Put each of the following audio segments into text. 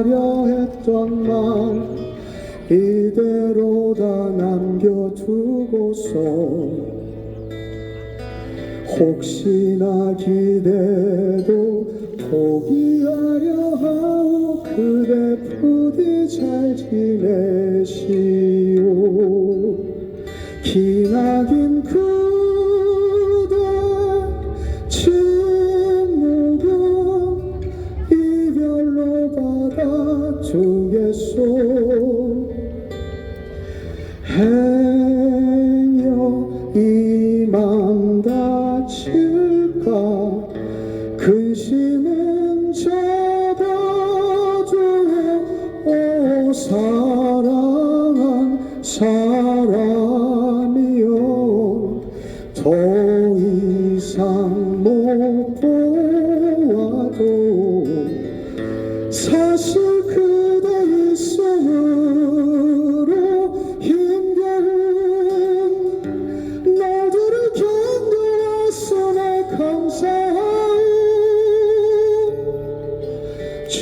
하려 했던 말 이대로 다 남겨두고서 혹시나 기대도 포기하려 하오 그대 부디 잘 지내시 받아주겠소 행여 이맘 다칠까? 근심은 잡아주어 오 사랑한 사람이여 더 이상 못 보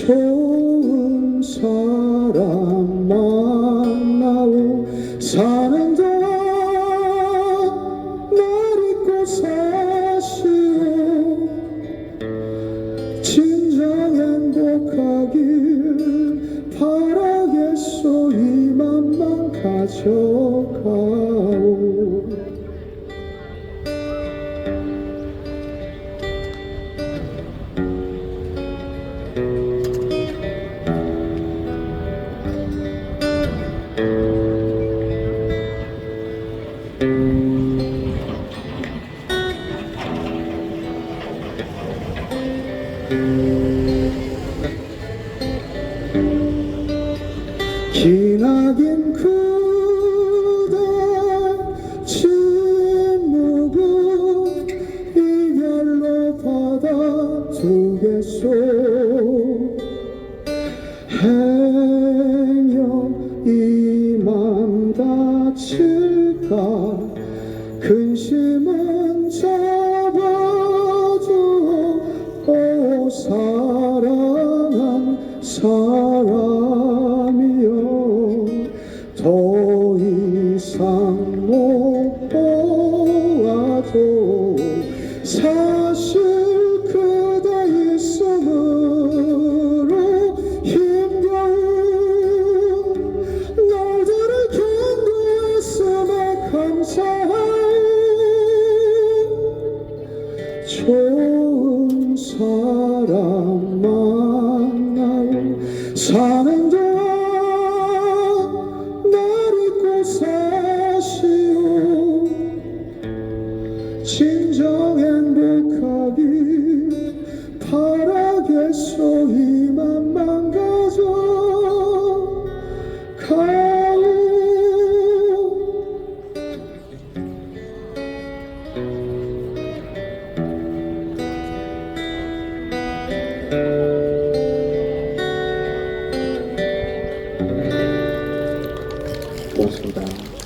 좋은 사람 만나고 사는 동안 날 잊고 사시오. 진정 행복하길 바라겠소. 이 맘만 가져가 기나긴 그대 침묵은 이별로 받아주겠소. 행여 이맘 다칠까 근심 상못 보아도 사실 그대 있음으로 힘겨운 날들을 견뎌왔음에 감사해요 좋은 사람 만나고 사 진정 행복하길 바라겠소 이 맘만 가져 가오 고맙습니다.